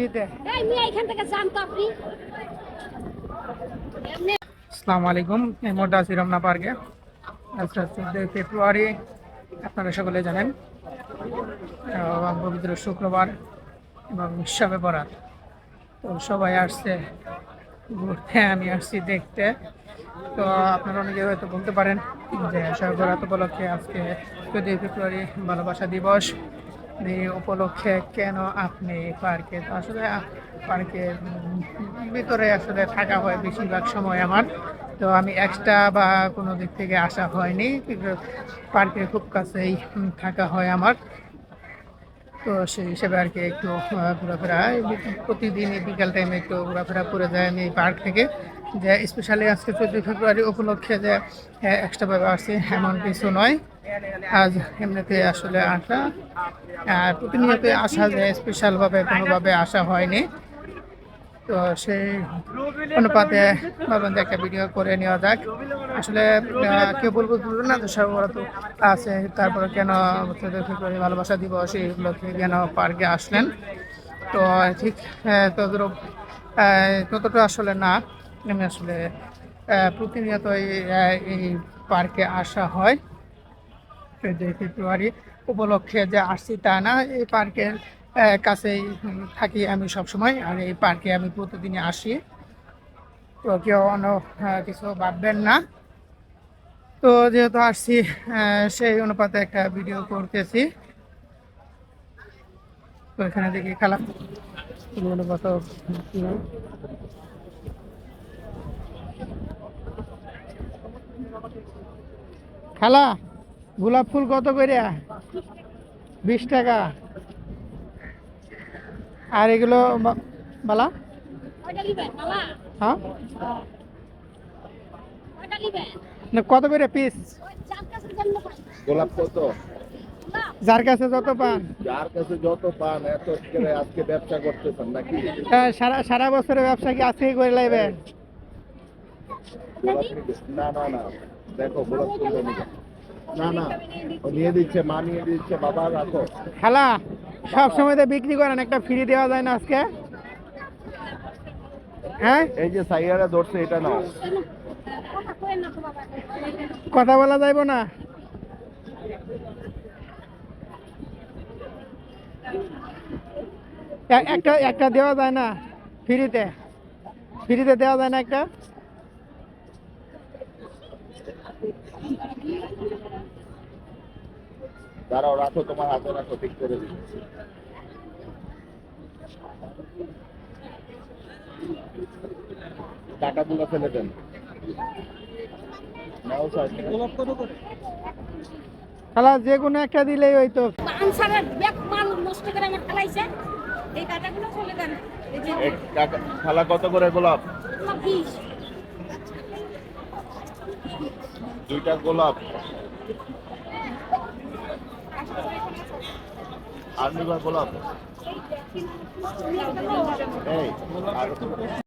ফ্রিতে। এই মিয়া এখান থেকে যান তো আপনি। আসসালামু আলাইকুম এই মুহূর্তে আছি রমনা পার্কে। আজকে চোদ্দই ফেব্রুয়ারি আপনারা সকলে জানেন। এবং পবিত্র শুক্রবার এবং শবে বরাত। তো সবাই আসছে ঘুরতে আমি আসছি দেখতে। তো আপনারা অনেকে হয়তো বলতে পারেন যে শবে বরাত উপলক্ষে আজকে চোদ্দই ফেব্রুয়ারি ভালোবাসা দিবস। এই উপলক্ষে কেন আপনি পার্কে, আসলে পার্কের ভিতরে আসলে থাকা হয় বেশিরভাগ সময় আমার। তো আমি এক্সট্রা বা কোনো দিক থেকে আসা হয়নি পার্কের খুব কাছেই থাকা হয় আমার। তো সেই হিসেবে আর কি একটু ঘোরাফেরা প্রতিদিনই বিকাল টাইমে একটু ঘোরাফেরা করে যায় আমি এই পার্ক থেকে। যে স্পেশালি আজকে চোদ্দই ফেব্রুয়ারি উপলক্ষে যে এক্সট্রাভাবে আসছি এমন কিছু নয়। আজ এমনিতে আসলে আসা আর প্রতিনিয়ত আসা যে স্পেশালভাবে কোনোভাবে আসা হয়নি। তো সেই অনুপাতে যে একটা ভিডিও করে নেওয়া যাক। আসলে কেউ বলব বলব না তো সর্বত আছে। তারপরে কেন ভালোবাসা দিবস এইগুলোকে কেন পার্কে আসলেন? তো ঠিক তদ্রূপ ততটা আসলে না। আমি আসলে প্রতিনিয়ত এই পার্কে আসা হয়। ফেব্রুয়ারি উপলক্ষে যে আসছি তা না, এই পার্কের কাছেই থাকি আমি সব সময় আর এই পার্কে আমি প্রতিদিনই আসি। তো কেউ অন্য কিছু ভাববেন না। তো যেহেতু আসছি সেই অনুপাতে একটা ভিডিও করতেছি। তো এখানে দেখি খেলা। অনুপাত খালা। গোলাপ ফুল কত করে? বিশ টাকা। আর এগুলো বালা? হ্যাঁ? না কত করে পিস গোলাপ কত? যার কাছে যত পান। যার কাছে যত পান এত করে আজকে ব্যবসা করতেছেন নাকি? হ্যাঁ, সারা সারা বছরের ব্যবসা কি আজকে করে লাইবে গোলাপ নিবে- না না না। দেখো গোলাপ নিবে না না। ও নিয়ে দিচ্ছে মা নিয়ে দিচ্ছে বাবা রাখো। খালা সব সময় তো বিক্রি করেন একটা ফ্রি দেওয়া যায় না আজকে? হ্যাঁ? এই যে সাইয়ারা ধরছে এটা নাও। কথা না কথা বলা যাইব না? একটা একটা দেওয়া যায় না ফ্রিতে ফ্রিতে দেওয়া যায় না একটা? দাঁড়াও রাখো তোমার হাতে রাখো ঠিক করে দিচ্ছি। টাকাগুলো ফেলে দেন। খালা যে কোনো একটা দিলেই ওই তো আনসারের ব্যাগ মাল নষ্ট করে আমার ফেলাইছে। এই টাকাগুলো চলে দেন। খালা কত করে গোলাপ? দুইটা গোলাপ। আর নিবা গোলাপ এই আর